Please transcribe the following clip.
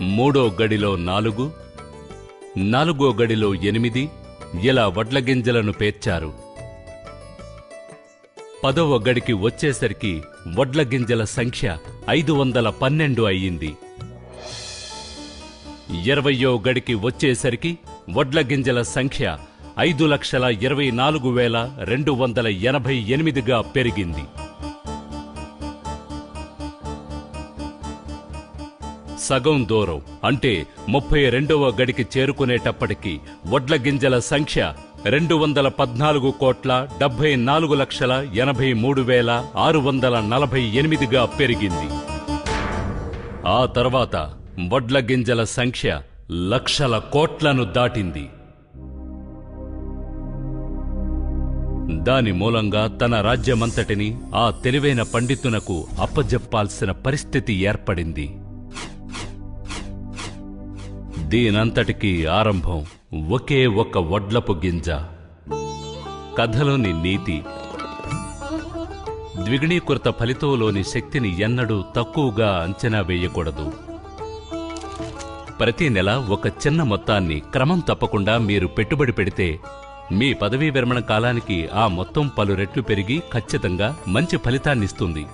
మూడో గడిలో నాలుగు నాలుగో గడిలో ఎనిమిది ఇలా వడ్ల గింజలను పేర్చారు. పదవ గడికి వచ్చేసరికి వడ్ల గింజల సంఖ్య ఐదు వందల పన్నెండు అయ్యింది. ఇరవయో గడికి వచ్చేసరికి వడ్ల గింజల సంఖ్య ఐదు లక్షల ఇరవై నాలుగు వేల రెండు వందల ఎనభై ఎనిమిదిగా పెరిగింది. సగం దూరం. అంటే ముప్పై రెండవ గడికి చేరుకునేటప్పటికి వడ్ల గింజల సంఖ్య రెండు వందల పద్నాలుగు కోట్ల డెబ్బై నాలుగు లక్షల ఎనభై మూడు వేల ఆరు వందల నలభై ఎనిమిదిగా పెరిగింది. ఆ తర్వాత వడ్ల గింజల సంఖ్య లక్షల కోట్లను దాటింది. దాని మూలంగా తన రాజ్యమంతటిని ఆ తెలివైన పండితునకు అప్పజెప్పాల్సిన పరిస్థితి ఏర్పడింది. దీనంతటికీ ఆరంభం ఒకే ఒక వడ్లపు గింజ. కథలోని నీతి. ద్విగుణీకృత ఫలితంలోని శక్తిని ఎన్నడూ తక్కువగా అంచనా వేయకూడదు. ప్రతి నెల ఒక చిన్న మొత్తాన్ని క్రమం తప్పకుండా మీరు పెట్టుబడి పెడితే మీ పదవీ విరమణ కాలానికి ఆ మొత్తం పలు రెట్లు పెరిగి ఖచ్చితంగా మంచి ఫలితాన్నిస్తుంది.